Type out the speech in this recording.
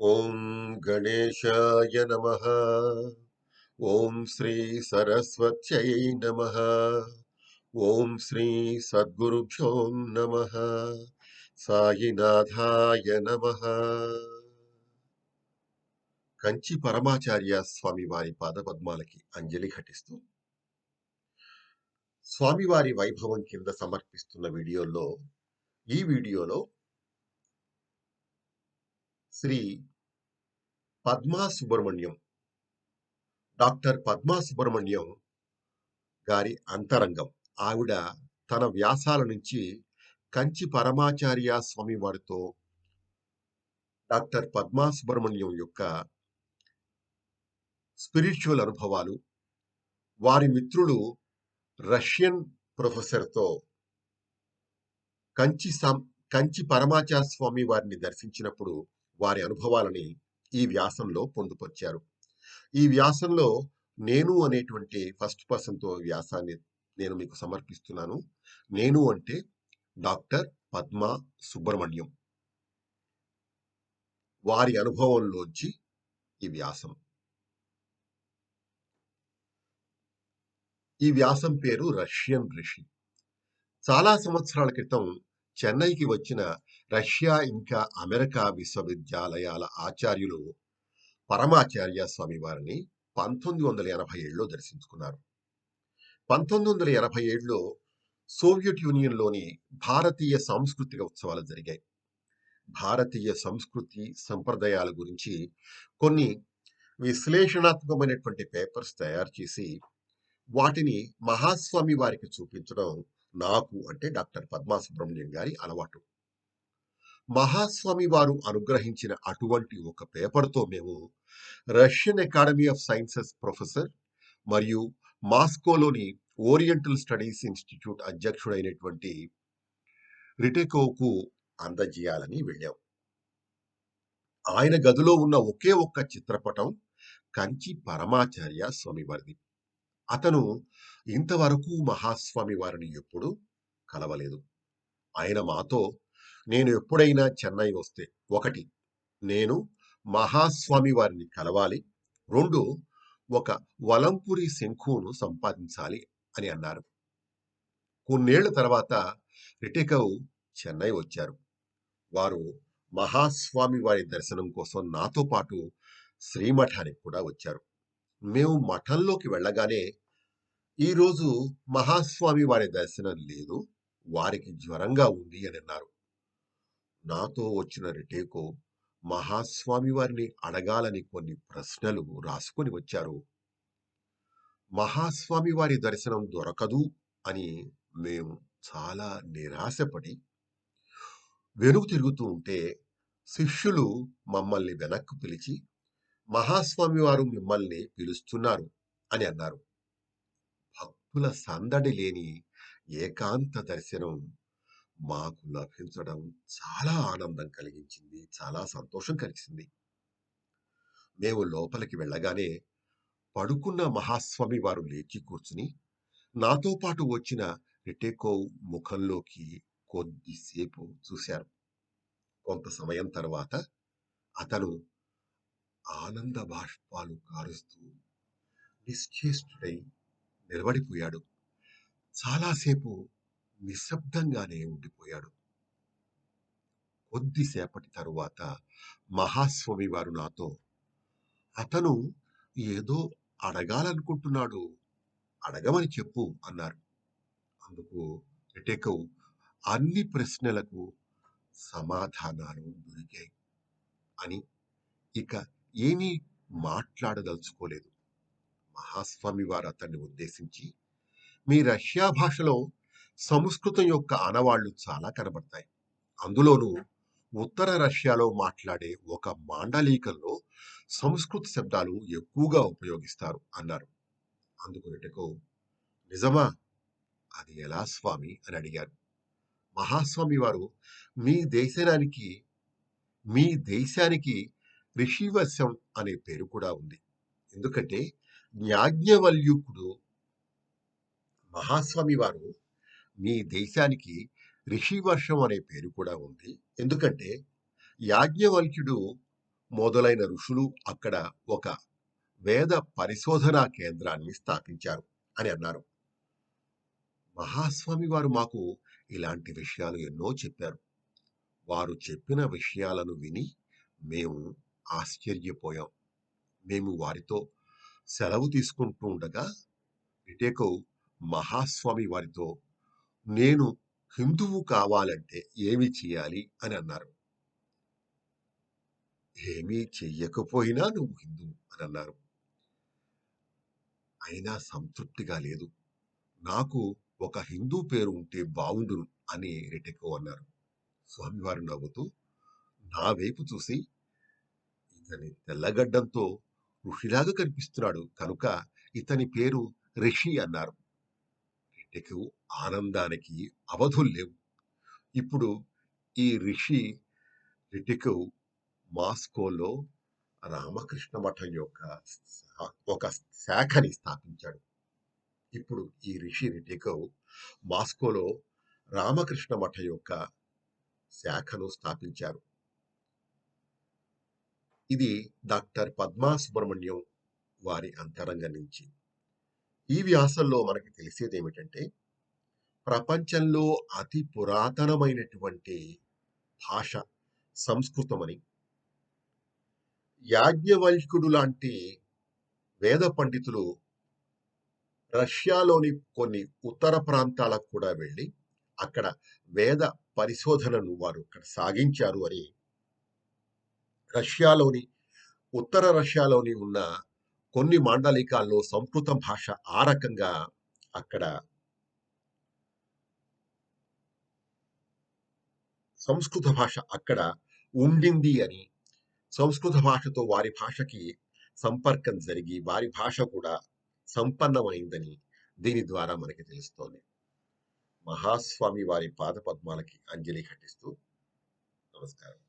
ఓం గణేశాయ నమః. ఓం శ్రీ సరస్వత్యై నమః. ఓం శ్రీ సద్గురుభ్యో నమః. సాయినాథాయ నమః. కంచి పరమాచార్య స్వామివారి పాదపద్మాలకి అంజలి ఘటిస్తూ స్వామివారి వైభవం కింద సమర్పిస్తున్న వీడియోలో ఈ వీడియోలో శ్రీ పద్మా సుబ్రహ్మణ్యం. డాక్టర్ పద్మా సుబ్రహ్మణ్యం గారి అంతరంగం. ఆవిడ తన వ్యాసాల నుంచి కంచి పరమాచార్య స్వామి వారితో డాక్టర్ పద్మా సుబ్రహ్మణ్యం యొక్క స్పిరిచువల్ అనుభవాలు వారి మిత్రులు రష్యన్ ప్రొఫెసర్తో కంచి సం కంచి పరమాచార్య స్వామి వారిని దర్శించినప్పుడు వారి అనుభవాలని ఈ వ్యాసంలో పొందుపరిచారు. ఈ వ్యాసంలో నేను అనేటువంటి ఫస్ట్ పర్సన్తో వ్యాసాన్ని నేను మీకు సమర్పిస్తున్నాను. నేను అంటే డాక్టర్ పద్మా సుబ్రహ్మణ్యం. వారి అనుభవంలోంచి ఈ వ్యాసం. ఈ వ్యాసం పేరు రష్యన్ ఋషి చాలా సంవత్సరాల క్రితం చెన్నైకి వచ్చిన రష్యా ఇంకా అమెరికా విశ్వవిద్యాలయాల ఆచార్యులు పరమాచార్య స్వామి వారిని పంతొమ్మిది వందల ఎనభై ఏడులో దర్శించుకున్నారు. పంతొమ్మిది వందల ఎనభై ఏడులో సోవియట్ యూనియన్లోని భారతీయ సాంస్కృతిక ఉత్సవాలు జరిగాయి. భారతీయ సంస్కృతి సంప్రదాయాల గురించి కొన్ని విశ్లేషణాత్మకమైనటువంటి పేపర్స్ తయారు చేసి వాటిని మహాస్వామి వారికి చూపించడం నాకు అంటే డాక్టర్ పద్మా సుబ్రహ్మణ్యం గారి అలవాటు. మహాస్వామి వారు అనుగ్రహించిన అటువంటి ఒక పేపర్తో మేము Russian Academy of Sciences professor మరియు మాస్కోలోని ఓరియంటల్ స్టడీస్ ఇన్స్టిట్యూట్ అధ్యక్షుడైనటువంటి రిటెకోకు అందజేయాలని వెళ్ళాం. ఆయన గదిలో ఉన్న ఒకే ఒక్క చిత్రపటం కంచి పరమాచార్య స్వామివారిది. అతను ఇంతవరకు మహాస్వామి వారిని ఎప్పుడూ కలవలేదు. ఆయన మాతో నేను ఎప్పుడైనా చెన్నై వస్తే ఒకటి నేను మహాస్వామి వారిని కలవాలి. రెండు ఒక వలంపురి శంఖును సంపాదించాలి అని అన్నారు. కొన్నేళ్ళ తర్వాత రిటెకవ్ చెన్నై వచ్చారు. వారు మహాస్వామి వారి దర్శనం కోసం నాతో పాటు శ్రీమఠానికి కూడా వచ్చారు. మేము మఠంలోకి వెళ్ళగానే ఈరోజు మహాస్వామి వారి దర్శనం లేదు వారికి జ్వరంగా ఉంది అని అన్నారు. నాతో వచ్చిన రిటేకో మహాస్వామి వారిని అడగాలని కొన్ని ప్రశ్నలు రాసుకొని వచ్చారు. మహాస్వామి వారి దర్శనం దొరకదు అని మేము చాలా నిరాశపడి వెనుక తిరుగుతూ ఉంటే శిష్యులు మమ్మల్ని వెనక్కు పిలిచి మహాస్వామి వారు మిమ్మల్ని పిలుస్తున్నారు అని అన్నారు. భక్తుల సందడి లేని ఏకాంత దర్శనం మాకు లభించడం చాలా ఆనందం కలిగించింది చాలా సంతోషం కలిగింది మేము లోపలికి వెళ్ళగానే పడుకున్న మహాస్వామి వారు లేచి కూర్చుని నాతో పాటు వచ్చిన రిటేకోవ్ ముఖంలోకి కొద్దిసేపు చూశారు. కొంత సమయం తర్వాత అతను ఆనంద బాష్పాలు కారుస్తూ నిశ్చేష్టుడై నిలబడిపోయాడు. చాలాసేపు నిశ్శబ్దంగానే ఉండిపోయాడు. కొద్దిసేపటి తరువాత మహాస్వామి వారు నాతో అతను ఏదో అడగాలనుకుంటున్నాడు అడగమని చెప్పు అన్నారు. అందుకు రిటెకవ్ అన్ని ప్రశ్నలకు సమాధానాలు దొరికాయి అని ఇక ఏమీ మాట్లాడదలుచుకోలేదు. మహాస్వామి వారు అతన్ని ఉద్దేశించి మీ రష్యా భాషలో సంస్కృతం యొక్క ఆనవాళ్ళు చాలా కనబడతాయి. అందులోనూ ఉత్తర రష్యాలో మాట్లాడే ఒక మాండలీకంలో సంస్కృత శబ్దాలు ఎక్కువగా ఉపయోగిస్తారు అన్నారు. అందుకు నిజమా? అది ఎలా స్వామి? అని అడిగారు. మహాస్వామి వారు మీ దేశానికి మీ దేశానికి ఋషివర్షం అనే పేరు కూడా ఉంది. ఎందుకంటే యాజ్ఞవల్యుకుడు మహాస్వామి వారు మీ దేశానికి ఋషివర్షం అనే పేరు కూడా ఉంది. ఎందుకంటే యాజ్ఞవల్క్యుడు మొదలైన ఋషులు అక్కడ ఒక వేద పరిశోధనా కేంద్రాన్ని స్థాపించారు అని అన్నారు. మహాస్వామి వారు మాకు ఇలాంటి విషయాలు ఎన్నో చెప్పారు. వారు చెప్పిన విషయాలను విని మేము ఆశ్చర్యపోయాం. మేము వారితో సెలవు తీసుకుంటూ ఉండగా ఇటేకో మహాస్వామి వారితో నేను హిందువు కావాలంటే ఏమి చేయాలి? అని అన్నారు. ఏమీ చెయ్యకపోయినా నువ్వు హిందువు అని అన్నారు. అయినా సంతృప్తిగా లేదు. నాకు ఒక హిందూ పేరు ఉంటే బాగుండును అని రెటెకో అన్నారు. స్వామివారు నవ్వుతూ నా వైపు చూసి ఇతని తెల్లగడ్డంతో ఋషిలాగా కనిపిస్తున్నాడు. కనుక ఇతని పేరు రిషి అన్నారు. రెటెకు ఆనందానికి అవధులు లేవు. ఇప్పుడు ఈ రిషి రిటెకు మాస్కోలో రామకృష్ణ మఠం యొక్క ఒక శాఖని స్థాపించాడు. ఇప్పుడు ఈ రిషి రిటెకవ్ మాస్కోలో రామకృష్ణ మఠం యొక్క శాఖను స్థాపించారు. ఇది డాక్టర్ పద్మా సుబ్రహ్మణ్యం వారి అంతరంగం నుంచి. ఈ వ్యాసంలో మనకి తెలిసేది ఏమిటంటే ప్రపంచంలో అతి పురాతనమైనటువంటి భాష సంస్కృతమని. యాజ్ఞవల్కుడు లాంటి వేద పండితులు రష్యాలోని కొన్ని ఉత్తర ప్రాంతాలకు కూడా వెళ్ళి అక్కడ వేద పరిశోధనను వారు అక్కడ సాగించారు అని రష్యాలోని ఉత్తర రష్యాలోని ఉన్న కొన్ని మాండలికాల్లో సంస్కృత భాష ఆ రకంగా అక్కడ సంస్కృత భాష అక్కడ ఉండింది అని సంస్కృత భాషతో వారి భాషకి సంపర్కం జరిగి వారి భాష కూడా సంపన్నమైందని దీని ద్వారా మనకి తెలుస్తోంది. మహాస్వామి వారి పాద పద్మాలకి అంజలి ఘటిస్తూ నమస్కారం.